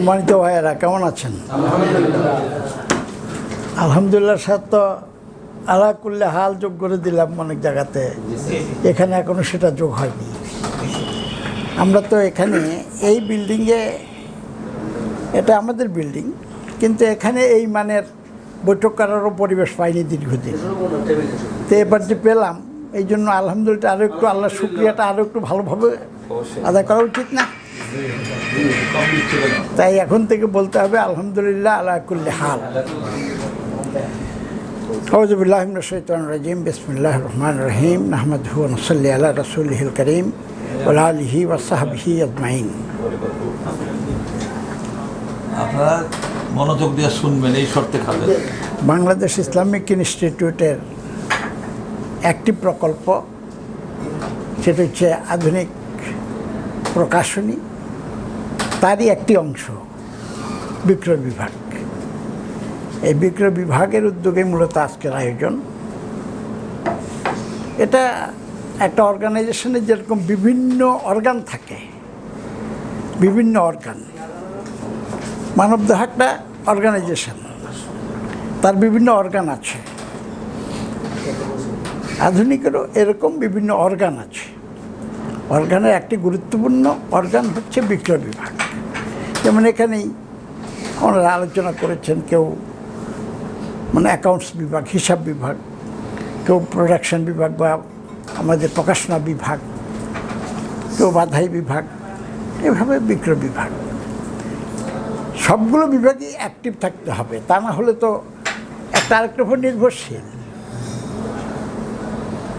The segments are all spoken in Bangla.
সম্মানিত ভাইয়েরা, কেমন আছেন? আলহামদুলিল্লাহ স্যার তো আলা করলে হাল যোগ করে দিলাম অনেক জায়গাতে। এখানে এখনও সেটা যোগ হয়নি। আমরা তো এখানে এই বিল্ডিংয়ে, এটা আমাদের বিল্ডিং, কিন্তু এখানে এই মানের বৈঠক করারও পরিবেশ পাইনি দীর্ঘদিন। তো এবার যে পেলাম, এই জন্য আলহামদুলিল্লাহ আরও একটু আল্লাহ শুক্রিয়াটা আরও একটু ভালোভাবে আদায় করা উচিত না? তাই এখন থেকে বলতে হবে আলহামদুলিল্লাহ আল্লাহ কুল্লি হাল। আউজুবিল্লাহ শৈতান রাজিম বিসমিল্লাহ রহমান রহিম হুসল্লি আল্লাহ রসুলহিল করিম ওলাহি ওসাহাবিহি আজমাইন। আপনারা মনোযোগ দিয়ে শুনবেন এই শর্তে খাবেন। বাংলাদেশ ইসলামিক ইনস্টিটিউটের একটি প্রকল্প সেটা হচ্ছে আধুনিক প্রকাশনী। তারই একটি অংশ, বিক্রয় বিভাগ। এই বিক্রয় বিভাগের উদ্যোগে মূলত আজকের আয়োজন। এটা একটা অর্গানাইজেশনের যেরকম বিভিন্ন অর্গান থাকে, বিভিন্ন অর্গান মানবদেহ একটা অর্গানাইজেশন তার বিভিন্ন অর্গান আছে। আধুনিকেরও এরকম বিভিন্ন অর্গান আছে। অর্গানের একটি গুরুত্বপূর্ণ অর্গান হচ্ছে বিক্রয় বিভাগ। যেমন এখানেই ওনারা আলোচনা করেছেন কেউ মানে অ্যাকাউন্টস বিভাগ, হিসাব বিভাগ, কেউ প্রোডাকশন বিভাগ বা আমাদের প্রকাশনা বিভাগ, কেউ বাধাই বিভাগ, এভাবে বিক্রয় বিভাগ। সবগুলো বিভাগই অ্যাক্টিভ থাকতে হবে, তা না হলে তো একটা আরেকটার উপর নির্ভরশীল।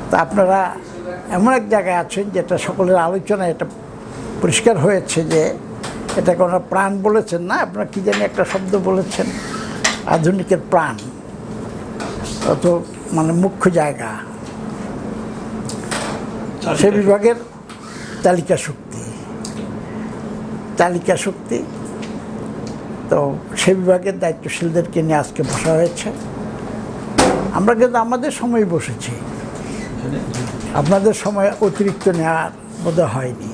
তা আপনারা এমন এক জায়গায় আছেন যেটা সকলের আলোচনায় এটা পরিষ্কার হয়েছে যে এটাকে ওনারা প্রাণ বলেছেন না আপনারা কী জানি একটা শব্দ বলেছেন আধুনিকের প্রাণ। অত মানে মুখ্য জায়গা। সে বিভাগের তালিকা শক্তি। তালিকা শক্তি। তো সে বিভাগের দায়িত্বশীলদেরকে নিয়ে আজকে বসা হয়েছে। আমরা কিন্তু আমাদের সময় বসেছি। আপনাদের সময় অতিরিক্ত নেওয়ার বোধহয় হয়নি।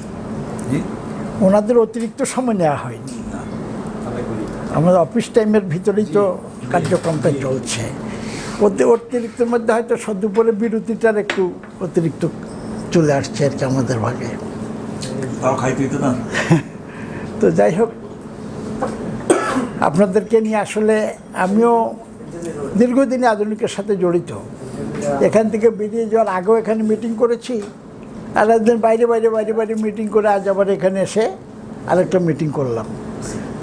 ওনাদের অতিরিক্ত সময় নেওয়া হয়নি। আমাদের অফিস টাইমের ভিতরেই তো কার্যক্রমটা চলছে। ওতে অতিরিক্তের মধ্যে হয়তো সদুপরে বিরতিটার একটু অতিরিক্ত চলে আসছে আর কি আমাদের ভাগে। তো যাই হোক আপনাদেরকে নিয়ে আসলে আমিও দীর্ঘদিনে আধুনিকের সাথে জড়িত। এখান থেকে বেরিয়ে যাওয়ার আগেও এখানে মিটিং করেছি। আর একদিন বাইরে বাইরে বাইরে বাইরে মিটিং করে আজ আবার এখানে এসে আরেকটা মিটিং করলাম।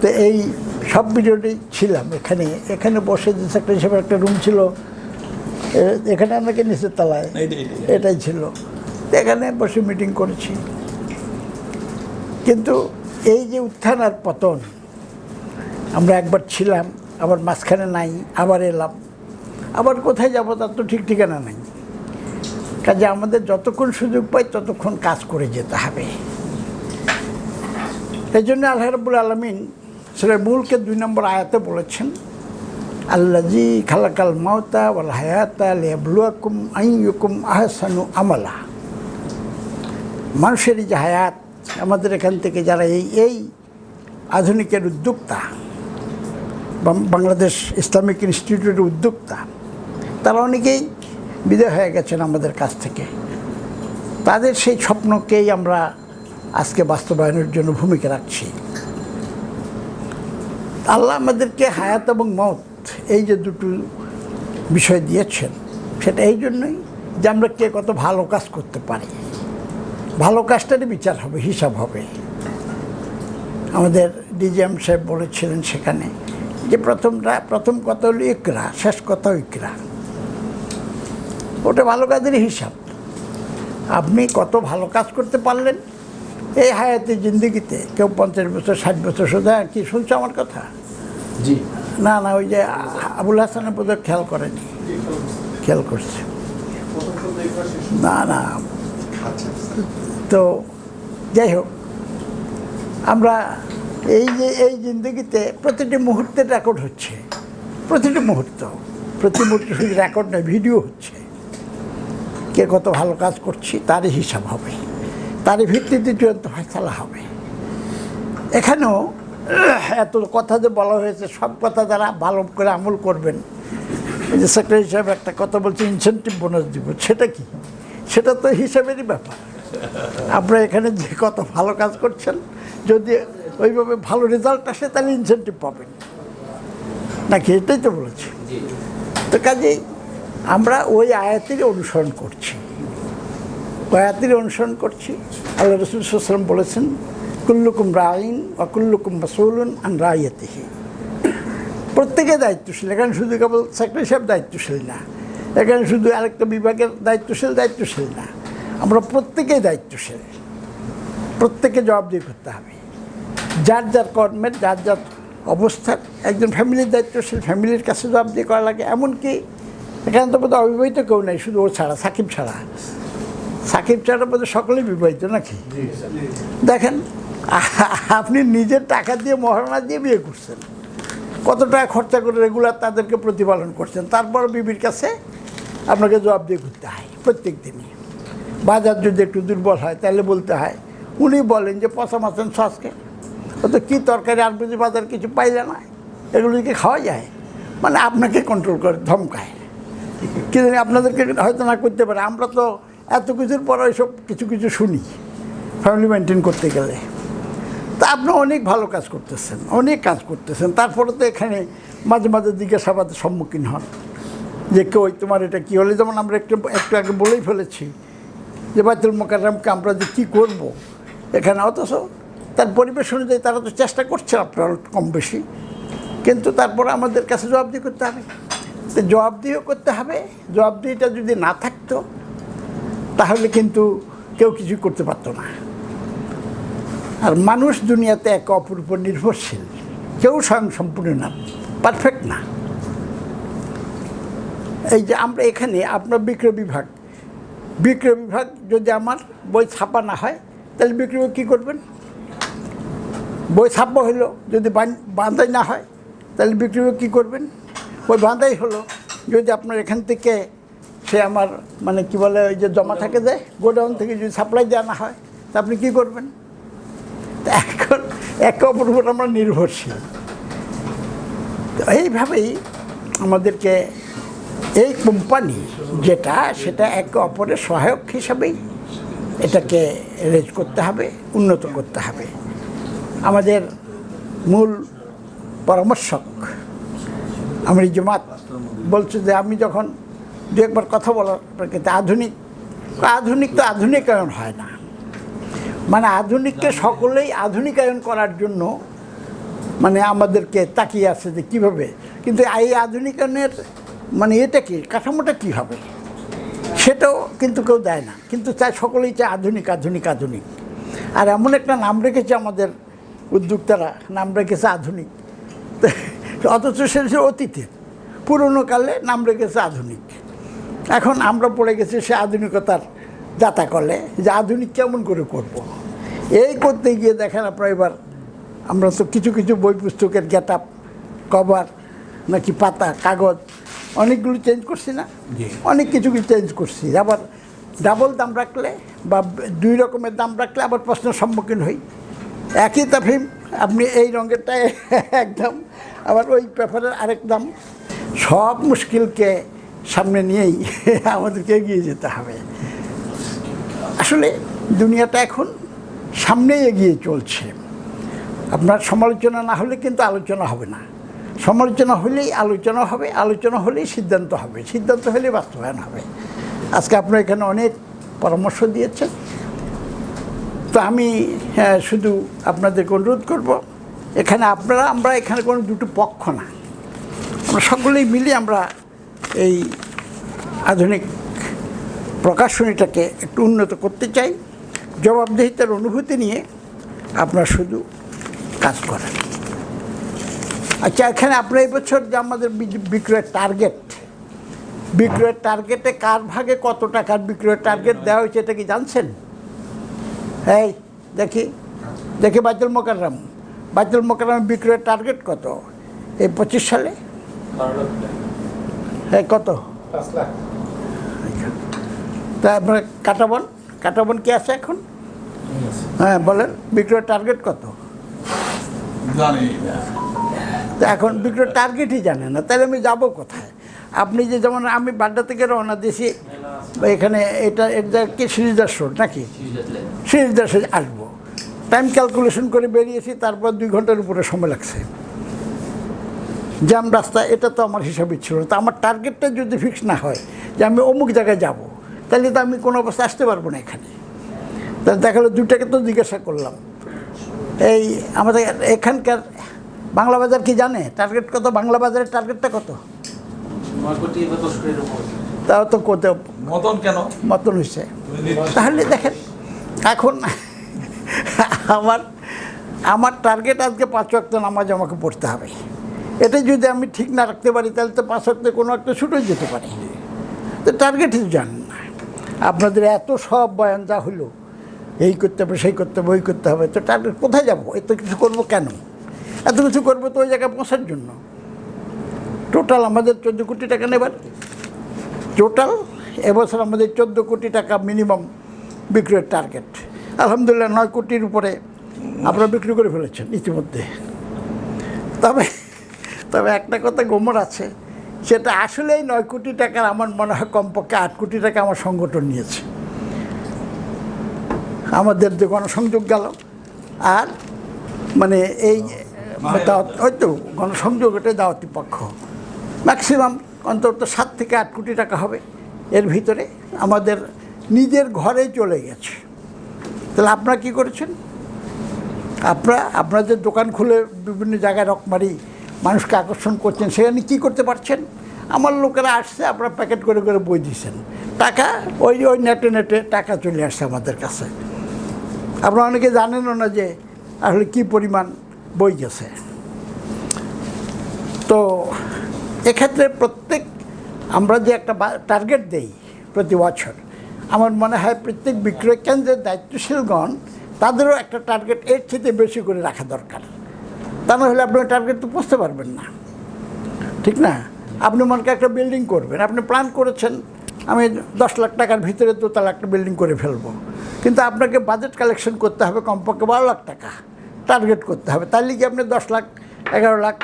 তো এই সব ভিডিওতেই ছিলাম এখানে। এখানে বসে যে একটা হিসেবে একটা রুম ছিল এখানে আমাকে নিচের তলায়। এটাই ছিল। এখানে বসে মিটিং করেছি। কিন্তু এই যে উত্থান আর পতন আমরা একবার ছিলাম আবার মাঝখানে নাই আবার এলাম। আবার কোথায় যাব তার তো ঠিক ঠিকানা নাই। কাজে আমাদের যতক্ষণ সুযোগ পাই, ততক্ষণ কাজ করে যেতে হবে। এই জন্য আল্লাহ রবুল আলমিন সেটা মূলকে দুই নম্বর আয়াতে বলেছেন আল্লাজি খালাকাল মাওতা ওয়াল হায়াতা লিয়াবলুয়াকুম আইয়ুকুম আহসানু আমালা। মানুষের যে হায়াত, আমাদের এখান থেকে যারা এই এই আধুনিকের উদ্যোক্তা, বাংলাদেশ ইসলামিক ইনস্টিটিউটের উদ্যোক্তা, তারা অনেকেই বিদায় হয়ে গেছেন আমাদের কাছ থেকে। তাদের সেই স্বপ্নকেই আমরা আজকে বাস্তবায়নের জন্য ভূমিকা রাখছি। আল্লাহ আমাদেরকে হায়াত এবং মত এই যে দুটো বিষয় দিয়েছেন, সেটা এই জন্যই যে আমরা কে কত ভালো কাজ করতে পারি। ভালো কাজটারই বিচার হবে, হিসাব হবে। আমাদের ডিজিএম সাহেব বলেছিলেন সেখানে যে প্রথমটা প্রথম কথা হলো ইকরা, শেষ কথা ইকরা। ওটা ভালো কাজেরই হিসাব। আপনি কত ভালো কাজ করতে পারলেন? এই হায়াতে জিন্দগিতে কেউ পঞ্চাশ বছর ষাট বছর সোজা কি শুনছো আমার কথা? জি। না না ওই যে আবুল হাসানের বোধহয় খেয়াল করেনি। খেয়াল করছে। না না। তো যাই হোক আমরা এই যে এই জিন্দগিতে প্রতিটি মুহূর্তে রেকর্ড হচ্ছে। প্রতিটি মুহূর্ত। প্রতি মুহূর্তে শুধু রেকর্ড নয় ভিডিও হচ্ছে। কে কত ভালো কাজ করছি তারই হিসাব হবে। তারই ভিত্তিতে চূড়ান্ত ফয়সালা হবে। এখানেও এত কথা যে বলা হয়েছে সব কথা যারা ভালো করে আমল করবেন। যে সেক্রেটারি সাহেব একটা কথা বলছে ইনসেন্টিভ বোনাস দিব। সেটা কি? সেটা তো হিসাবেরই ব্যাপার। আপনারা এখানে যে কত ভালো কাজ করছেন যদি ওইভাবে ভালো রেজাল্ট আসে তাহলে ইনসেন্টিভ পাবেন। নাকি এটাই তো বলেছি? তো কাজেই আমরা ওই আয়াতের অনুসরণ করছি। ওই আয়াতের অনুসরণ করছি। আল্লাহ রসুল সাল্লাম বলেছেন, কুল্লুকুম রাইন অকুল্লুকুম মাসুলুন আন রাইয়াতিহি। প্রত্যেকে দায়িত্বশীল, এখানে শুধু কেবল সেক্রেটারি সাহেব দায়িত্বশীল না, এখানে শুধু আরেকটা বিভাগের দায়িত্বশীল দায়িত্বশীল না, আমরা প্রত্যেকেই দায়িত্বশীল। প্রত্যেকে জবাবদিহি করতে হবে। যার যার কর্মের, যার যার অবস্থার, একজন ফ্যামিলির দায়িত্বশীল ফ্যামিলির কাছে জবাবদিহি করা লাগে, এমনকি এখানে তো বোধহয় অবিবাহিত কেউ নেই শুধু ও ছাড়া সাকিব ছাড়া। সাকিব ছাড়া বোধহয় সকলেই বিবাহিত নাকি? দেখেন আপনি নিজের টাকা দিয়ে মহারণা দিয়ে বিয়ে করছেন। কত টাকা খরচা করে রেগুলার তাদেরকে প্রতিপালন করছেন তারপর বিবির কাছে আপনাকে জবাব দিয়ে করতে হয় প্রত্যেক দিনই। বাজার যদি একটু দুর্বল হয় তাহলে বলতে হয় উনি বলেন যে পচা মাছেন সসকে ও তো কী তরকারি আর বুঝি বাজার কিছু পাইলে না? এগুলো কি খাওয়া যায়? মানে আপনাকে কন্ট্রোল করে ধমকায়। কিন্তু আপনাদেরকে হয়তো না করতে পারে। আমরা তো এত কিছুর পর ওইসব কিছু কিছু শুনি ফ্যামিলি মেনটেন করতে গেলে। তা আপনি অনেক ভালো কাজ করতেছেন, অনেক কাজ করতেছেন। তারপরে তো এখানে মাঝে মাঝে জিজ্ঞাসাবাদের সম্মুখীন হন। যে কেউ তোমার এটা কী হলে? যেমন আমরা একটু একটু আগে বলেই ফেলেছি যে, বাইতুল মোকাররমকে আমরা যে কী করব এখানে? অথচ তার পরিবেশ অনুযায়ী তারা তো চেষ্টা করছে আপনার কম বেশি। কিন্তু তারপরে আমাদের কাছে জবাবদি করতে হবে। জবাবদিহিও করতে হবে। জবাবদিহিটা যদি না থাকতো, তাহলে কিন্তু কেউ কিছু করতে পারতো না। আর মানুষ দুনিয়াতে এক অপর উপর নির্ভরশীল। কেউ স্বয়ং সম্পূর্ণ না পারফেক্ট না। এই যে আমরা এখানে, আপনার বিক্রয় বিভাগ। বিক্রয় বিভাগ যদি আমার বই ছাপা না হয়, তাহলে বিক্রয় কী করবেন? বই ছাপা হলো যদি বাঁধাই না হয়, তাহলে বিক্রয় কী করবেন? বই বাঁধাই হলো। যদি আপনার এখান থেকে সে আমার মানে কি বলে, ওই যে জমা থাকে যায় গোডাউন থেকে যদি সাপ্লাই দেওয়া না হয়, তা আপনি কী করবেন? এখন একে অপর উপর আমরা নির্ভরশীল। এইভাবেই আমাদেরকে এই কোম্পানি যেটা, সেটা একে অপরের সহায়ক হিসাবেই এটাকে রেজ করতে হবে, উন্নত করতে হবে। আমাদের মূল পরামর্শক আমি জমাত। বলছে যে আমি যখন দু একবার কথা বলার প্রেক্ষিতে আধুনিক আধুনিক তো আধুনিকায়ন হয় না। মানে আধুনিককে সকলেই আধুনিকায়ন করার জন্য মানে আমাদেরকে তাকিয়ে আছে যে কীভাবে। কিন্তু এই আধুনিকায়নের মানে এটা কি, কাঠামোটা কী হবে? সেটাও কিন্তু কেউ দেয় না। কিন্তু চাই সকলেই চায় আধুনিক আধুনিক আধুনিক। আর এমন একটা নাম রেখেছে আমাদের উদ্যোক্তারা, নাম রেখেছে আধুনিক। অথচ সে সে অতীতের পুরনো কালে নাম রেখেছে আধুনিক। এখন আমরা পড়ে গেছি সে আধুনিকতার যাতা করলে যে আধুনিক কেমন করে করব। এই করতে গিয়ে দেখেন আপনার এবার আমরা তো কিছু কিছু বই পুস্তকের গেট আপ কভার নাকি পাতা কাগজ অনেকগুলো চেঞ্জ করছি না? অনেক কিছু কিছু চেঞ্জ করছি। আবার ডাবল দাম রাখলে বা দুই রকমের দাম রাখলে আবার প্রশ্নের সম্মুখীন হই। একই তাফিম আপনি এই রঙেরটা একদম আবার ওই পেপারের আরেক দাম। সব মুশকিলকে সামনে নিয়েই আমাদেরকে এগিয়ে যেতে হবে। আসলে দুনিয়াটা এখন সামনেই এগিয়ে চলছে। আপনার সমালোচনা না হলে কিন্তু আলোচনা হবে না। সমালোচনা হলেই আলোচনা হবে আলোচনা হলেই সিদ্ধান্ত হবে। সিদ্ধান্ত হলেই বাস্তবায়ন হবে। আজকে আপনার এখানে অনেক পরামর্শ দিয়েছেন। তো আমি হ্যাঁ, শুধু আপনাদেরকে অনুরোধ করব এখানে আপনারা আমরা এখানে কোনো দুটো পক্ষ না। আমরা সকলেই মিলে আমরা এই আধুনিক প্রকাশনীটাকে একটু উন্নত করতে চাই, জবাবদিহিতার অনুভূতি নিয়ে আপনারা শুধু কাজ করেন। আচ্ছা এখানে আপনার এই বছর যে আমাদের বিক্রয়ের টার্গেট বিক্রয়ের টার্গেটে কার ভাগে কত টাকার বিক্রয়ের টার্গেট দেওয়া হয়েছে এটা কি জানছেন? এই, দেখি দেখি বাইতুল মোকাররাম। বাইতুল মোকাররাম বিক্রয়ের টার্গেট কত? এই পঁচিশ সালে? হ্যাঁ কত? তা আপনার কাটাবন কাটাবন কি আছে এখন? হ্যাঁ বলেন বিক্রয়ের টার্গেট কত? তো এখন বিক্রয় টার্গেটই জানে না তাহলে আমি যাব কোথায়? আপনি যে যেমন আমি বাড্ডা থেকে রওনা দিয়েছি এখানে এটা এটা কি সিরিজার রোড নাকি? সিরিজাসে আসব। টাইম ক্যালকুলেশন করে বেরিয়েছি তারপর দুই ঘণ্টার উপরে সময় লাগছে। জ্যাম রাস্তা এটা তো আমার হিসাবে ছিল না। তো আমার টার্গেটটা যদি ফিক্স না হয় যে আমি অমুক জায়গায় যাব তাহলে তো আমি কোনো অবস্থা আসতে পারব না এখানে। তাহলে দেখা গেলো দুটাকে তো জিজ্ঞাসা করলাম। এই আমাদের এখানকার বাংলা বাজার কি জানে? টার্গেট কত? বাংলা বাজারের টার্গেটটা কত? তাও তো কত? মতন কেন? মতন হয়েছে। তাহলে দেখেন এখন আমার আমার টার্গেট আজকে পাঁচ ওয়াক্ত নামাজ আমাকে পড়তে হবে। এটা যদি আমি ঠিক না রাখতে পারি, তাহলে তো পাঁচ ওয়াক্তে কোনো একটা ছুটে যেতে পারি। তো টার্গেটই জানেন না। আপনাদের এত সব বয়ান যা হলো এই করতে হবে, সেই করতে হবে, ওই করতে হবে, তো টার্গেট কোথায় যাব? এত কিছু করব কেন? এত কিছু করব তো ওই জায়গায় পৌঁছার জন্য। টোটাল আমাদের চোদ্দ কোটি টাকা নেবার। টোটাল এবছর আমাদের চোদ্দ কোটি টাকা মিনিমাম বিক্রয়ের টার্গেট আলহামদুলিল্লাহ নয় কোটির উপরে আপনারা বিক্রি করে ফেলেছেন ইতিমধ্যে। তবে তবে একটা কথা গোমর আছে সেটা আসলেই নয় কোটি টাকার আমার মনে হয় কমপক্ষে আট কোটি টাকা আমার সংগঠন নিয়েছে। আমাদের যে গণসংযোগ গেল আর মানে এই দাওয়াত ওই তো গণসংযোগ এটা দাওয়াতি পক্ষ। ম্যাক্সিমাম অন্তত সাত থেকে আট কোটি টাকা হবে। এর ভিতরে আমাদের নিজের ঘরে চলে গেছে। তাহলে আপনারা কী করেছেন? আপনারা যে দোকান খুলে বিভিন্ন জায়গায় রকমারি মানুষকে আকর্ষণ করছেন, সেখানে কী করতে পারছেন? আমার লোকেরা আসছে, আপনারা প্যাকেট করে করে বই দিয়েছেন টাকা, ওই ওই নেটে নেটে টাকা চলে আসছে আমাদের কাছে। আপনারা অনেকে জানেনও না যে আসলে কী পরিমাণ বই গেছে। তো এক্ষেত্রে প্রত্যেক, আমরা যে একটা টার্গেট দেই প্রতি বছর আমার মনে হয় প্রত্যেক বিক্রয় কেন্দ্রের দায়িত্বশীলগণ তাদেরও একটা টার্গেট এর থেকে বেশি করে রাখা দরকার। তা না হলে আপনার টার্গেট তো বুঝতে পারবেন না। ঠিক না? আপনি মনে একটা বিল্ডিং করবেন। আপনি প্ল্যান করেছেন, আমি দশ লাখ টাকার ভিতরে তো তাহলে একটা বিল্ডিং করে ফেলব। কিন্তু আপনাকে বাজেট কালেকশন করতে হবে, কমপক্ষে বারো লাখ টাকা টার্গেট করতে হবে। তাহলে কি আপনি দশ লাখ, এগারো লাখ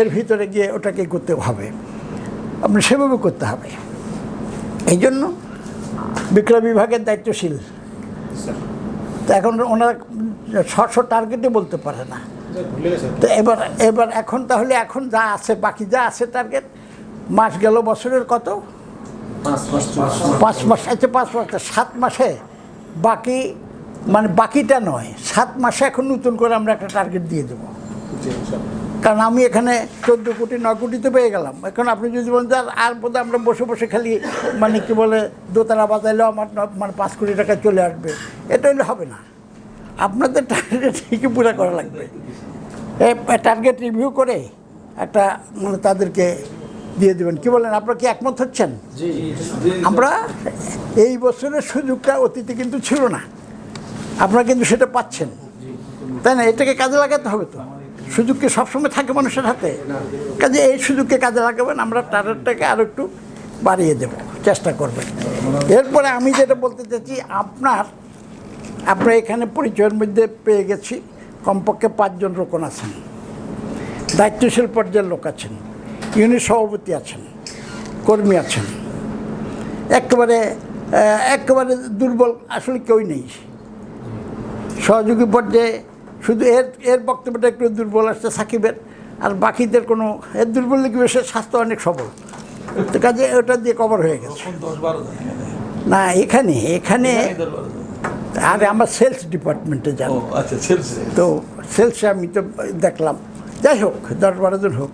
এর ভিতরে গিয়ে ওটাকে করতে হবে? আপনি সেভাবে করতে হবে। এই জন্য বিক্রয় বিভাগের দায়িত্বশীল। এখন ওনারা ছশো টার্গেটে বলতে পারে না। তো এবার এবার এখন তাহলে এখন যা আছে বাকি যা আছে টার্গেট মাস গেল বছরের কত? পাঁচ পাঁচ পাঁচ মাস আচ্ছা পাঁচ মাস সাত মাসে। বাকি মানে বাকিটা নয় সাত মাসে এখন নতুন করে আমরা একটা টার্গেট দিয়ে দেবো। কারণ আমি এখানে চোদ্দ কোটি নয় কোটিতে পেয়ে গেলাম। এখন আপনি যদি বলেন যে আর- বোধহয় আমরা বসে বসে খালি মানে কি বলে দোতলা বাজাইলেও আমার ন- মানে পাঁচ কোটি টাকা চলে আসবে। এটা হলে হবে না। আপনাদের টার্গেট ঠিকই পুরো করা লাগবে। টার্গেট রিভিউ করে একটা মানে তাদেরকে দিয়ে দেবেন। কি বলেন আপনারা কি একমত হচ্ছেন? আমরা এই বছরের সুযোগটা অতীতে কিন্তু ছিল না। আপনারা কিন্তু সেটা পাচ্ছেন। তাই না? এটাকে কাজে লাগাতে হবে তো। সুযোগ কি সবসময় থাকে মানুষের হাতে। কাজে এই সুযোগকে কাজে লাগাবেন, আমরা টার্গেটটাকে আরও একটু বাড়িয়ে দেব, চেষ্টা করবেন। এরপরে আমি যেটা বলতে চাচ্ছি, আপনার আপনার এখানে পরিচয়ের মধ্যে পেয়ে গেছি, কমপক্ষে পাঁচজন রোকন আছেন। দায়িত্বশীল পর্যায়ের লোক আছেন, ইউনিট সভাপতি আছেন, কর্মী আছেন। একেবারে একেবারে দুর্বল আসলে কেউই নেই। সহযোগী পর্যায়ে শুধু এর এর বক্তব্যটা একটু দুর্বল আসছে সাকিবের আর বাকিদের কোনো এর দুর্বল লিখবে সে স্বাস্থ্য অনেক সবল। তো কাজে ওটা দিয়ে কভার হয়ে গেছে। না এখানে এখানে আর আমার সেলস ডিপার্টমেন্টে ও আচ্ছা তো সেলসে আমি তো দেখলাম। যাই হোক দশ বারো জন হোক।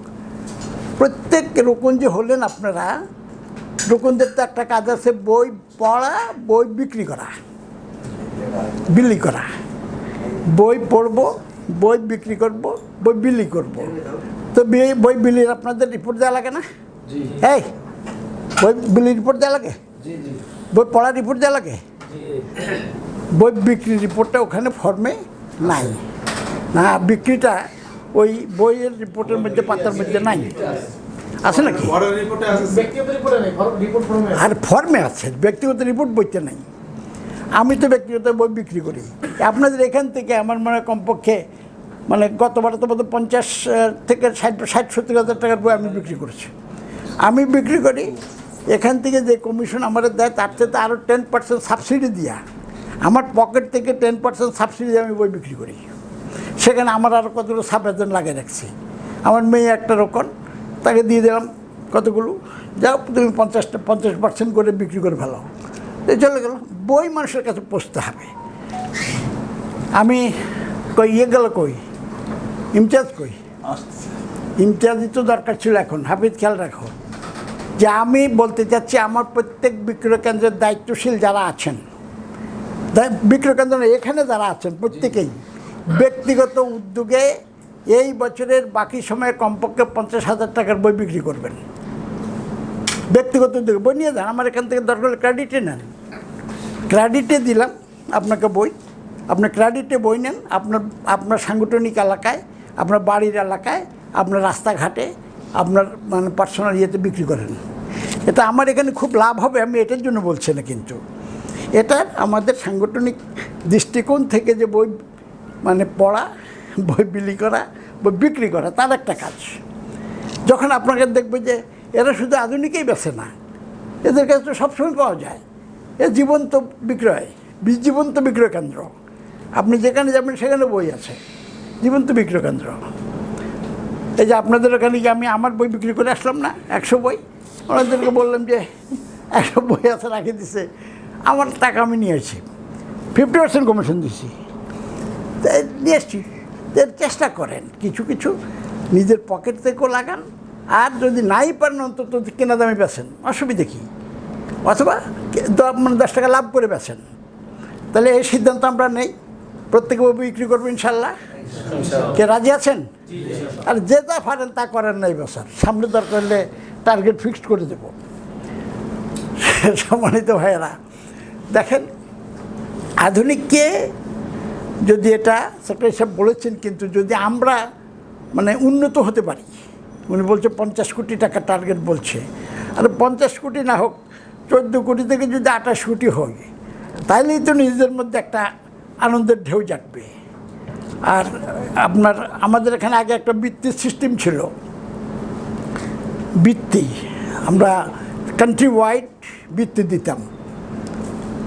প্রত্যেক রোকন যে হলেন আপনারা রোকনদের তো একটা কাজ আছে বই পড়া বই বিক্রি করা বিলি করা। বই পড়ব বই বিক্রি করব বই বিলি করব। তো বই- বই বিলির আপনাদের রিপোর্ট দেওয়া লাগে না? জি এই বই বিলির রিপোর্ট দেওয়া লাগে? জি জি। বই পড়ার রিপোর্ট দেওয়া লাগে? বই বিক্রি রিপোর্টটা ওখানে ফর্মে নাই। না বিক্রিটা ওই বইয়ের রিপোর্টের মধ্যে পাতার মধ্যে নাই। আছে। নাকি? ব্যক্তিগত রিপোর্টে নেই রিপোর্ট ফর্মে আর ফর্মে আছে ব্যক্তিগত রিপোর্ট বইতে নাই। আমি তো ব্যক্তিগত বই বিক্রি করি। আপনাদের এখান থেকে আমার মনে কমপক্ষে মানে গতবার তো বোধ পঞ্চাশ থেকে ষাট ষাট সত্তর হাজার টাকার বই আমি বিক্রি করেছি। আমি বিক্রি করি, এখান থেকে যে কমিশন আমাদের দেয়, তার থেকে আরও টেন পার্সেন্ট সাবসিডি দিয়া, আমার পকেট থেকে টেন পার্সেন্ট সাবসিডি আমি বই বিক্রি করি। সেখানে আমার আরও কতগুলো সাব এজেন্ট লাগিয়ে রাখছি। আমার মেয়ে একটা রকম তাকে দিয়ে দিলাম কতগুলো, যাও তুমি পঞ্চাশটা, পঞ্চাশ পার্সেন্ট করে বিক্রি করে ফেলো। তো চলে গেল। বই মানুষের কাছে পৌঁছতে হবে। আমি কই ইয়ে গেল কই? ইমতিয়াজ কই? ইমতিয়াজই তো দরকার ছিল এখন। হাফিজ, খেয়াল রাখো। যে আমি বলতে চাচ্ছি, আমার প্রত্যেক বিক্রয় কেন্দ্রের দায়িত্বশীল যারা আছেন বিক্রয় কেন্দ্র এখানে যারা আছেন প্রত্যেকেই, ব্যক্তিগত উদ্যোগে এই বছরের বাকি সময়ে কমপক্ষে পঞ্চাশ হাজার টাকার বই বিক্রি করবেন। ব্যক্তিগত উদ্যোগে বই নিয়ে যান। আমার এখান থেকে দরকার ক্রেডিটে নেন। ক্রেডিটে দিলাম আপনাকে বই। আপনি ক্রেডিটে বই নেন, আপনার আপনার সাংগঠনিক এলাকায়, আপনার বাড়ির এলাকায়, আপনার রাস্তাঘাটে, আপনার মানে পার্সোনাল ইয়েতে বিক্রি করেন। এটা আমার এখানে খুব লাভ হবে, আমি এটার জন্য বলছি না কিন্তু। এটা আমাদের সাংগঠনিক দৃষ্টিকোণ থেকে যে বই মানে পড়া, বই বিলি করা, বই বিক্রি করা, তার একটা কাজ। যখন আপনাকে দেখবে যে এরা শুধু আধুনিকেই বেছে না, এদের কাছে তো সবসময় পাওয়া যায়। এ জীবন্ত বিক্রয় জীবন্ত বিক্রয় কেন্দ্র। আপনি যেখানে যাবেন সেখানে বই আছে, জীবন্ত বিক্রয় কেন্দ্র। এই যে আপনাদের ওখানে গিয়ে আমি আমার বই বিক্রি করে আসলাম না, একশো বই? ওনাদেরকে বললাম যে, একশো বই আছে, রাখে দিছে। আমার টাকা আমি নিয়ে আসছি। ফিফটি পার্সেন্ট কমিশন দিছি। নিয়ে এর চেষ্টা করেন, কিছু কিছু। নিজের পকেট থেকেও লাগান, আর যদি নাই পারেন অন্তত কেনা দামে বেছেন অসুবিধে কী? অথবা মানে দশ টাকা লাভ করে বেছেন। তাহলে এই সিদ্ধান্ত আমরা নেই। প্রত্যেকে বিক্রি করব ইনশাল্লাহ। কে রাজি আছেন? আর যে যা পারেন তা করেন না এই বছর। সামনে দরকার হলে টার্গেট ফিক্সড করে দেব। সম্মানিত ভাইয়েরা, দেখেন, আধুনিককে যদি এটা সেক্রেটারি সাহেব বলেছেন, কিন্তু যদি আমরা মানে উন্নত হতে পারি, উনি বলছে পঞ্চাশ কোটি টাকা টার্গেট বলছে। আর পঞ্চাশ কোটি না হোক চোদ্দ কোটি থেকে যদি আঠাশ কোটি হয় তাহলেই তো নিজেদের মধ্যে একটা আনন্দের ঢেউ জাগবে। আর আপনার, আমাদের এখানে আগে একটা বৃত্তির সিস্টেম ছিল। বৃত্তি, আমরা কান্ট্রি ওয়াইড বৃত্তি দিতাম।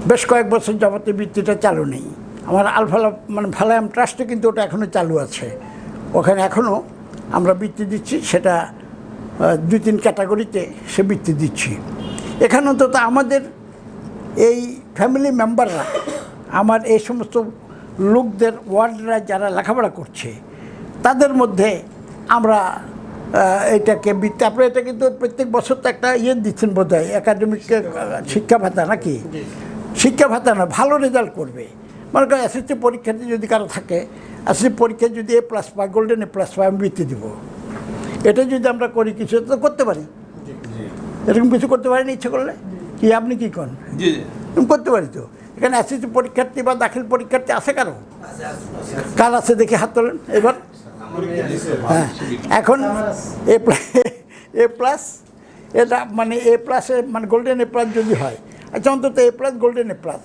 বেশ কয়েক বছর যাবতে বৃত্তিটা চালু নেই। আমার আলফালা মানে ফালায়াম ট্রাস্টে কিন্তু ওটা এখনও চালু আছে। ওখানে এখনও আমরা বৃত্তি দিচ্ছি, সেটা দুই তিন ক্যাটাগরিতে সে বৃত্তি দিচ্ছি। এখানে অন্তত আমাদের এই ফ্যামিলি মেম্বাররা আমার এই সমস্ত লোকদের ওয়ার্ডরা যারা লেখাপড়া করছে তাদের মধ্যে আমরা এটাকে বৃত্তি আপনারা এটা কিন্তু প্রত্যেক বছর তো একটা ইয়ে দিচ্ছেন বোধ হয় একাডেমিক শিক্ষা ভাতা নাকি? শিক্ষা ভাতা না ভালো রেজাল্ট করবে। মনে করেন এসএসসি পরীক্ষাতে যদি কারও থাকে এসএসসি পরীক্ষায় যদি এ প্লাস পায় গোল্ডেন এ প্লাস পায় আমি বৃত্তি দিব এটা যদি আমরা করি কিছু তো করতে পারি। এরকম কিছু করতে পারি না ইচ্ছে করলে? কি আপনি কি করেন? জি করতে পারি তো? এখানে এসএসসি পরীক্ষার্থী বা দাখিল পরীক্ষার্থী আছে কারও? কার আছে দেখে হাত তোলেন এবার। হ্যাঁ এখন এ প্লাস এ প্লাস এটা মানে এ প্লাসে মানে গোল্ডেন এ প্লাস যদি হয় আচ্ছা অন্তত A plus golden A plus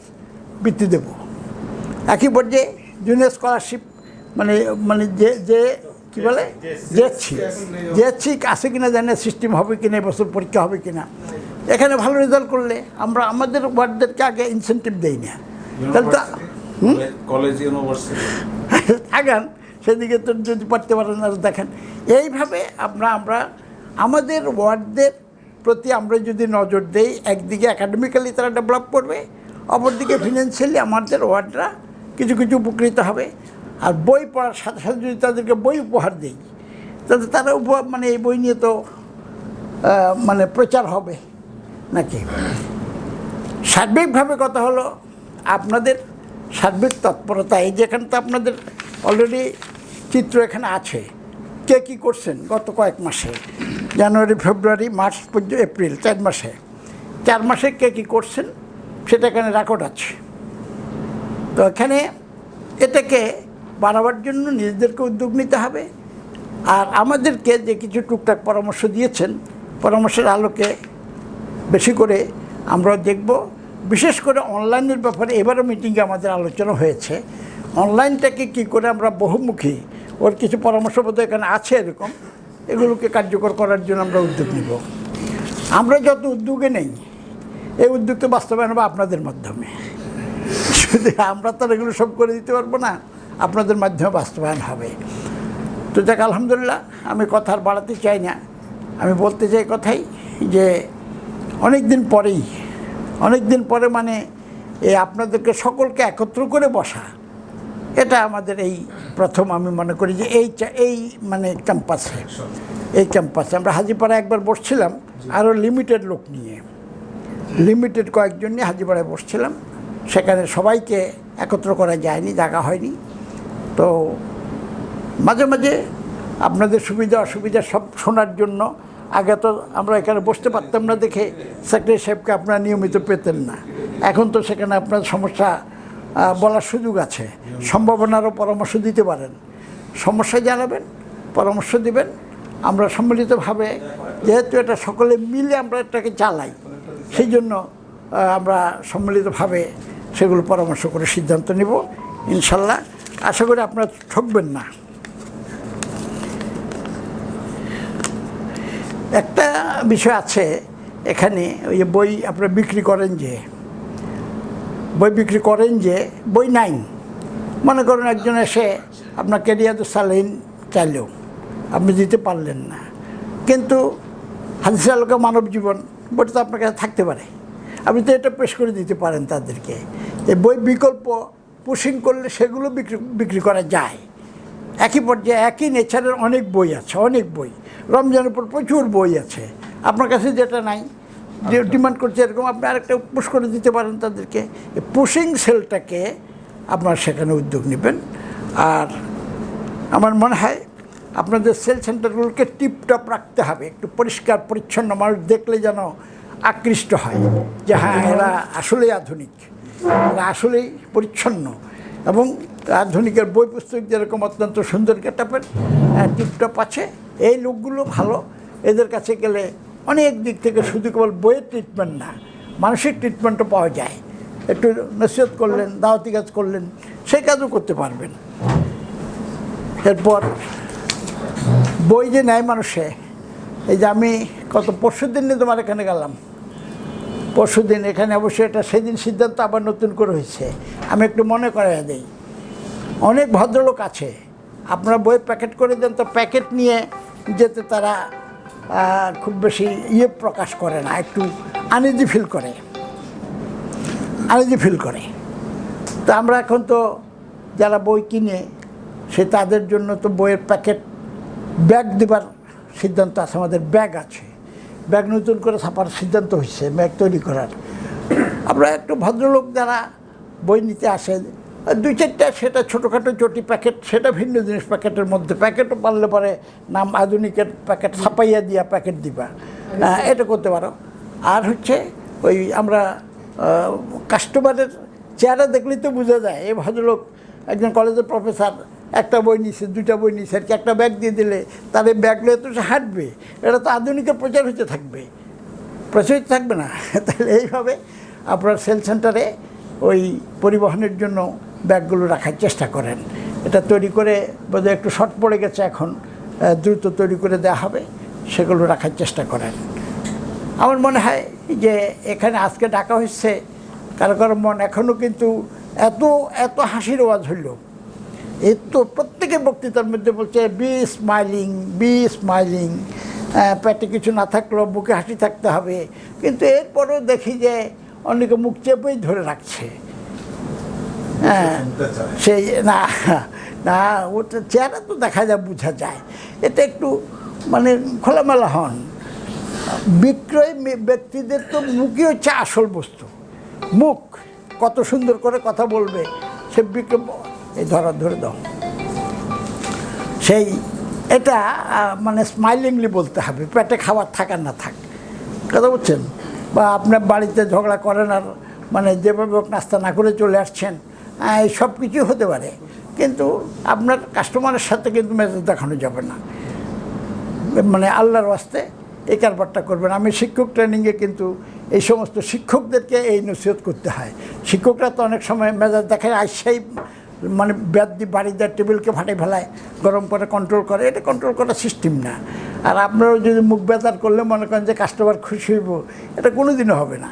বৃত্তি দেব। একই পর্যায়ে জুনিয়র স্কলারশিপ মানে মানে যে যে কী বলে? জেছি। জেছি আছে কিনা জানি সিস্টেম হবে কিনা এবছর পরীক্ষা হবে কিনা। এখানে ভালো রেজাল্ট করলে আমরা আমাদের ওয়ার্ডদেরকে আগে ইনসেন্টিভ দেই না। তাহলে তো কলেজ ইউনিভার্সিটি আগান সেদিকে তো যদি পড়তে পারেন আর দেখেন। এইভাবে আমরা আমরা আমাদের ওয়ার্ডদের প্রতি আমরা যদি নজর দেই একদিকে একাডেমিক্যালি তারা ডেভেলপ করবে অপরদিকে ফিনান্সিয়ালি আমাদের ওয়ার্ডরা কিছু কিছু উপকৃত হবে। আর বই পড়ার সাথে সাথে যদি তাদেরকে বই উপহার দিই, তাহলে তারা উপহার মানে এই বই নিয়ে তো মানে প্রচার হবে নাকি? সার্বিকভাবে কথা হলো, আপনাদের সার্বিক তৎপরতা, এই যেখানে তো আপনাদের অলরেডি চিত্র এখানে আছে, কে কী করছেন গত কয়েক মাসে, জানুয়ারি, ফেব্রুয়ারি, মার্চ পর্যন্ত, এপ্রিল, চার মাসে চার মাসে কে কী করছেন, সেটা এখানে রেকর্ড আছে। তো এখানে এটাকে বাড়াবার জন্য নিজেদেরকে উদ্যোগ নিতে হবে। আর আমাদেরকে যে কিছু টুকটাক পরামর্শ দিয়েছেন, পরামর্শের আলোকে বেশি করে আমরা দেখব। বিশেষ করে অনলাইনের ব্যাপারে এবারও মিটিংয়ে আমাদের আলোচনা হয়েছে। অনলাইনটাকে কী করে আমরা বহুমুখী, ওর কিছু পরামর্শ বোধহয় এখানে আছে এরকম, এগুলোকে কার্যকর করার জন্য আমরা উদ্যোগ নিব। আমরা যত উদ্যোগে নেই, এই উদ্যোগটা বাস্তবায়ন হবে আপনাদের মাধ্যমে। শুধু আমরা তো এগুলো সব করে দিতে পারব না? আপনাদের মাধ্যমে বাস্তবায়ন হবে। তো দেখ আলহামদুলিল্লাহ, আমি কথা আর বাড়াতে চাই না। আমি বলতে চাই কথাই যে অনেক দিন পরেই অনেক দিন পরে মানে এই আপনাদেরকে সকলকে একত্র করে বসা, এটা আমাদের এই প্রথম আমি মনে করি যে এই এই মানে ক্যাম্পাসে, এই ক্যাম্পাসে। আমরা হাজিপাড়া একবার বসছিলাম, আরও লিমিটেড লোক নিয়ে। লিমিটেড কয়েকজন নিয়ে হাজিপাড়ায় বসছিলাম। সেখানে সবাইকে একত্র করা যায়নি, জায়গা হয়নি। তো মাঝে মাঝে আপনাদের সুবিধা অসুবিধা সব শোনার জন্য আগে তো আমরা এখানে বসতে পারতাম না দেখে সেক্রেটারি সাহেবকে আপনারা নিয়মিত পেতেন না। এখন তো সেখানে আপনার সমস্যা বলার সুযোগ আছে। সম্ভাবনারও পরামর্শ দিতে পারেন। সমস্যা জানাবেন, পরামর্শ দিবেন। আমরা সম্মিলিতভাবে, যেহেতু এটা সকলে মিলে আমরা এটাকে চালাই সেই জন্য আমরা সম্মিলিতভাবে সেগুলো পরামর্শ করে সিদ্ধান্ত নেব। ইনশাল্লাহ আশা করি আপনারা ঠকবেন না। একটা বিষয় আছে, এখানে ওই যে বই আপনারা বিক্রি করেন যে, বই বিক্রি করেন যে, বই নাই। মনে করুন একজন এসে আপনার কেরিয়াদু সালিন চাইলেও আপনি দিতে পারলেন না। কিন্তু হাদিস আলোকে মানব জীবন বইটা তো আপনার কাছে থাকতে পারে। আপনি তো এটা পেশ করে দিতে পারেন তাদেরকে। এই বই বিকল্প পুশিং করলে সেগুলো বিক্রি বিক্রি করা যায়। একই পর্যায়ে একই নেচারের অনেক বই আছে অনেক বই। রমজানের উপর প্রচুর বই আছে। আপনার কাছে যেটা নাই যে ডিমান্ড করছে এরকম আপনি আরেকটা পুশ করে দিতে পারেন তাদেরকে। এই পুশিং সেলটাকে আপনার সেখানে উদ্যোগ নেবেন। আর আমার মনে হয় আপনাদের সেল সেন্টারগুলোকে টিপটপ রাখতে হবে। একটু পরিষ্কার পরিচ্ছন্ন মানুষ দেখলে যেন আকৃষ্ট হয়। যে হ্যাঁ এরা আসলেই আধুনিক। আসলেই পরিচ্ছন্ন। এবং আধুনিকের বই পুস্তক যেরকম অত্যন্ত সুন্দর গেটাপের টিপটপ আছে, এই লোকগুলো ভালো। এদের কাছে গেলে অনেক দিক থেকে শুধু কেবল বইয়ের ট্রিটমেন্ট না, মানসিক ট্রিটমেন্টও পাওয়া যায়। একটু নসিহত করলেন, দাওয়াতি কাজ করলেন, সেই কাজও করতে পারবেন। এরপর বই যে নেয় মানুষে, এই যে আমি কত পরশু দিন তোমার এখানে গেলাম পরশু দিন এখানে অবশ্যই এটা সেদিন সিদ্ধান্ত আবার নতুন করে হয়েছে। আমি একটু মনে করাই দিই। অনেক ভদ্রলোক আছে। আপনারা বই প্যাকেট করে দেন তো প্যাকেট নিয়ে যেতে তারা খুব বেশি ইয়ে প্রকাশ করে না, একটু আনিজি ফিল করে। আনিজি ফিল করে। তো আমরা এখন তো যারা বই কিনে, সে তাদের জন্য তো বইয়ের প্যাকেট, ব্যাগ দেবার সিদ্ধান্ত আছে, আমাদের ব্যাগ আছে। ব্যাগ নতুন করে ছাপার সিদ্ধান্ত হয়েছে ব্যাগ তৈরি করার। আমরা একটু ভদ্রলোক যারা বই নিতে আসে দুই চারটা সেটা ছোটোখাটো চটি প্যাকেট সেটা ভিন্ন জিনিস প্যাকেটের মধ্যে। প্যাকেটও পারলে পরে নাম আধুনিকের প্যাকেট ছাপাইয়া দিয়া প্যাকেট দিবা। আহ, এটা করতে পারো। আর হচ্ছে ওই আমরা কাস্টমারের চেহারা দেখলেই তো বোঝা যায়। এই ভদ্রলোক একজন কলেজের প্রফেসর একটা বই নিছে, দুইটা বই নিছে, আর কি একটা ব্যাগ দিয়ে দিলে এই ব্যাগ নিয়ে তো সে হাঁটবে। এটা তো আধুনিকের প্রচার হতে থাকবে। প্রচলিত থাকবে না। তাহলে এইভাবে আপনার সেল সেন্টারে ওই পরিবহনের জন্য ব্যাগগুলো রাখার চেষ্টা করেন। এটা তৈরি করে বোধহয় একটু শর্ট পড়ে গেছে এখন দ্রুত তৈরি করে দেওয়া হবে, সেগুলো রাখার চেষ্টা করেন। আমার মনে হয় যে এখানে আজকে ডাকা হচ্ছে কারও কারও মন এখনও কিন্তু এত এত হাসির আওয়াজ হইল। এই তো প্রত্যেকের বক্তৃতার মধ্যে বলছে, বি স্মাইলিং বি স্মাইলিং পেটে কিছু না থাকলেও বুকে হাসি থাকতে হবে। কিন্তু এরপরেও দেখি যে অনেকে মুখ চেপেই ধরে রাখছে। হ্যাঁ সেই না না, ওটা চেহারা তো দেখা যায়, বোঝা যায়। এটা একটু মানে খোলামেলা হন। বিক্রয় ব্যক্তিদের তো মুখই হচ্ছে আসল বস্তু। মুখ কত সুন্দর করে কথা বলবে, সে বিক্রয় এই ধরা, ধরে দাও। সেই এটা মানে স্মাইলিংলি বলতে হবে, পেটে খাবার থাক আর না থাক। কথা বুঝছেন? বা আপনার বাড়িতে ঝগড়া করেন আর মানে যেভাবে নাস্তা না করে চলে আসছেন এই সব কিছুই হতে পারে। কিন্তু আপনার কাস্টমারের সাথে কিন্তু মেজাজ দেখানো যাবে না। মানে আল্লাহর ওয়াস্তে এই কারবারটা করবেন। আমি শিক্ষক ট্রেনিংয়ে কিন্তু এই সমস্ত শিক্ষকদেরকে এই নসিহত করতে হয়। শিক্ষকরা তো অনেক সময় মেজাজ দেখায় আইসাই মানে দিয়ে বাড়ি দেয়, টেবিলকে ফাটে ফেলায়, গরম করে কন্ট্রোল করে, এটা কন্ট্রোল করার সিস্টেম না। আর আপনারাও যদি মুখ বেতার করলে মনে করেন যে কাস্টমার খুশি হইব, এটা কোনো দিনও হবে না।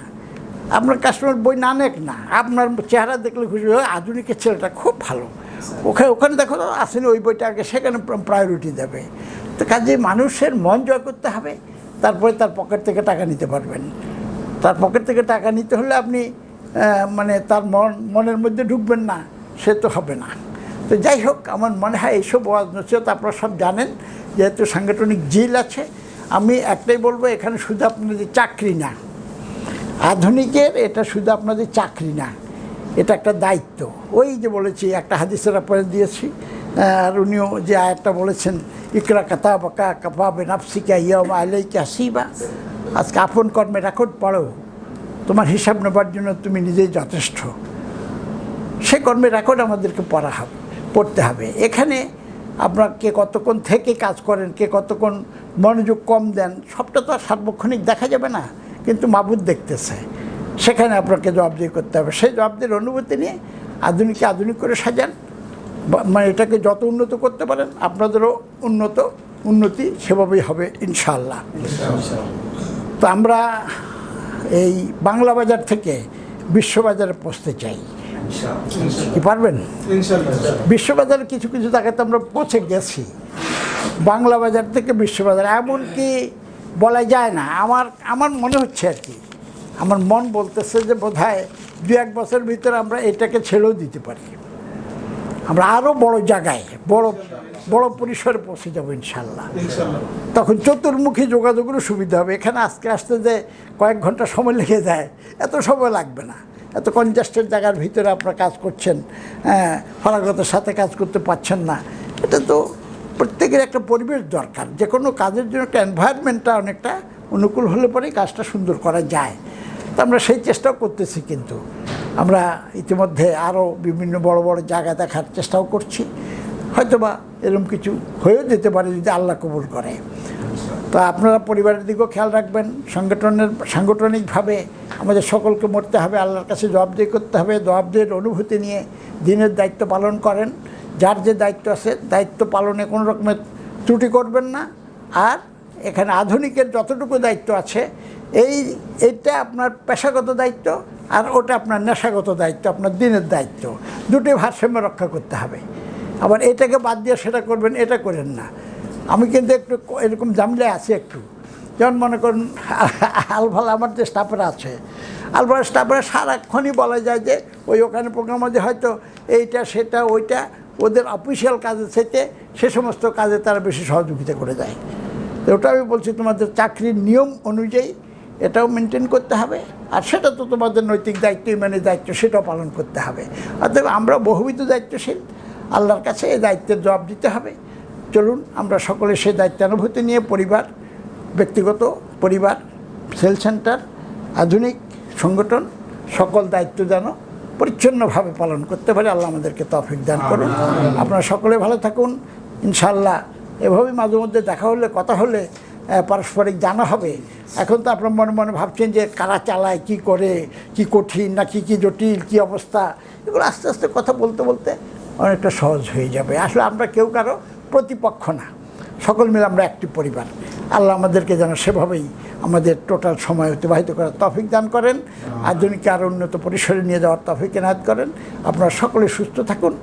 আপনার কাস্টমার বই না নেক না, আপনার চেহারা দেখলে খুশি হয়, আধুনিকের ছেলেটা খুব ভালো। ওখানে ওখানে দেখো আসেনি ওই বইটা আগে, সেখানে প্রায়োরিটি দেবে। তো কাজে মানুষের মন জয় করতে হবে, তারপরে তার পকেট থেকে টাকা নিতে পারবেন। তার পকেট থেকে টাকা নিতে হলে আপনি মানে তার মন, মনের মধ্যে ঢুকবেন না। সে তো হবে না। তো যাই হোক, আমার মনে হয় এইসব ওয়াজ নসিহত আপনারা সব জানেন, যেহেতু সাংগঠনিক জিল আছে। আমি একটাই বলব, এখানে শুধু আপনাদের চাকরি না। আধুনিকের এটা শুধু আপনাদের চাকরি না, এটা একটা দায়িত্ব। ওই যে বলেছি, একটা হাদিসের পরে দিয়েছি, আর উনিও যে আয়াতটা বলেছেন, ইকরা কাতা বাকা কাপা বেনাফসিকা ইয়ম আলাইকা হাসিবা। আজকে আপন কর্মে রেকর্ড পড়ো। তোমার হিসাব নেবার জন্য তুমি নিজেই যথেষ্ট। সে কর্মের রেকর্ড আমাদেরকে পড়া হবে, পড়তে হবে। এখানে আপনার কে কতক্ষণ থেকে কাজ করেন, কে কতক্ষণ মনোযোগ কম দেন, সবটা তো আর সার্বক্ষণিক দেখা যাবে না, কিন্তু মাবুদ দেখতেছে। সেখানে আপনাকে জবাবদিহি করতে হবে। সেই জবাবদির অনুভূতি নিয়ে আধুনিককে আধুনিক করে সাজান। মানে এটাকে যত উন্নত করতে পারেন, আপনাদেরও উন্নত, উন্নতি সেভাবেই হবে ইনশাল্লাহ তো আমরা এই বাংলা বাজার থেকে বিশ্ববাজারে পৌঁছতে চাই। কি পারবেন? বিশ্ববাজারে কিছু কিছু জায়গাতে আমরা পৌঁছে গেছি। বাংলা বাজার থেকে বিশ্ববাজার এমনকি বলা যায় না। আমার আমার মনে হচ্ছে আর কি আমার মন বলতেছে যে বোধ হয় দু এক বছর ভিতরে আমরা এটাকে ছেড়েও দিতে পারি। আমরা আরও বড় জায়গায় বড় বড় পরিসরে পৌঁছে যাব ইনশাল্লাহ তখন চতুর্মুখী যোগাযোগেরও সুবিধা হবে। এখানে আজকে আসতে যে কয়েক ঘণ্টা সময় লেগে যায় এত সময় লাগবে না। এত কনজাস্টেড জায়গার ভিতরে আপনারা কাজ করছেন হ্যাঁ সাথে কাজ করতে পারছেন না। এটা তো প্রত্যেকের একটা পরিবেশ দরকার। যে কোনো কাজের জন্য একটা এনভায়রনমেন্টটা অনেকটা অনুকূল হলে পরেই কাজটা সুন্দর করা যায়। তো আমরা সেই চেষ্টাও করতেছি কিন্তু। আমরা ইতিমধ্যে আরও বিভিন্ন বড় বড় জায়গা দেখার চেষ্টাও করছি। হয়তোবা এরকম কিছু হয়েও যেতে পারে যদি আল্লাহ কবুল করে। তো আপনারা পরিবারের দিকেও খেয়াল রাখবেন, সংগঠনের, সাংগঠনিকভাবে আমাদের সকলকে মরতে হবে, আল্লাহর কাছে জবাবদিহি করতে হবে জবাবদের অনুভূতি নিয়ে দিনের দায়িত্ব পালন করেন। যার যে দায়িত্ব আছে, দায়িত্ব পালনে কোনো রকমের ত্রুটি করবেন না। আর এখানে আধুনিকের যতটুকু দায়িত্ব আছে, এই এটা আপনার পেশাগত দায়িত্ব আর ওটা আপনার নেশাগত দায়িত্ব, আপনার দিনের দায়িত্ব। দুটি ভারসাম্য রক্ষা করতে হবে। আবার এটাকে বাদ দিয়ে সেটা করবেন, এটা করেন না। আমি কিন্তু একটু এরকম জামলে আছি একটু। যেমন মনে করুন আলফাল আমার যে স্টাফেরা আছে আলফাল স্টাফেরা সারাক্ষণই বলা যায় যে ওই ওখানে প্রোগ্রাম আছে, হয়তো এইটা, সেটা, ওইটা, ওদের অফিসিয়াল কাজের থেকে সে সমস্ত কাজে তারা বেশি সহযোগিতা করে দেয় তো ওটা আমি বলছি তোমাদের চাকরির নিয়ম অনুযায়ী এটাও মেনটেন করতে হবে, আর সেটা তো তোমাদের নৈতিক দায়িত্ব ইমানের দায়িত্ব সেটাও পালন করতে হবে। অতএব আমরা বহুবিধ দায়িত্বশীল, আল্লাহর কাছে এই দায়িত্বের জবাব দিতে হবে। চলুন আমরা সকলে সেই দায়িত্বানুভূতি নিয়ে পরিবার ব্যক্তিগত পরিবার সেল সেন্টার আধুনিক সংগঠন সকল দায়িত্ব যেন পরিচ্ছন্নভাবে পালন করতে পারে আল্লাহ আমাদেরকে তফিক দান করুন। আপনারা সকলে ভালো থাকুন। ইনশাল্লাহ এভাবেই মাঝে মধ্যে দেখা হলে কথা হলে পারস্পরিক জানা হবে। এখন তো আপনার মনে মনে ভাবছেন যে কারা চালায় কি করে কি কঠিন না কি কি জটিল কি অবস্থা? এগুলো আস্তে আস্তে কথা বলতে বলতে অনেকটা সহজ হয়ে যাবে। আসলে আমরা কেউ কারও প্রতিপক্ষ না। সকল মিলে আমরা একটি পরিবার। আল্লাহ আমাদেরকে যেন সেভাবেই আমাদের টোটাল সময় অতিবাহিত করার তফিক দান করেন। আধুনিক আরও উন্নত পরিসরে নিয়ে যাওয়ার তফিক এনায়ত করেন। আপনারা সকলে সুস্থ থাকুন।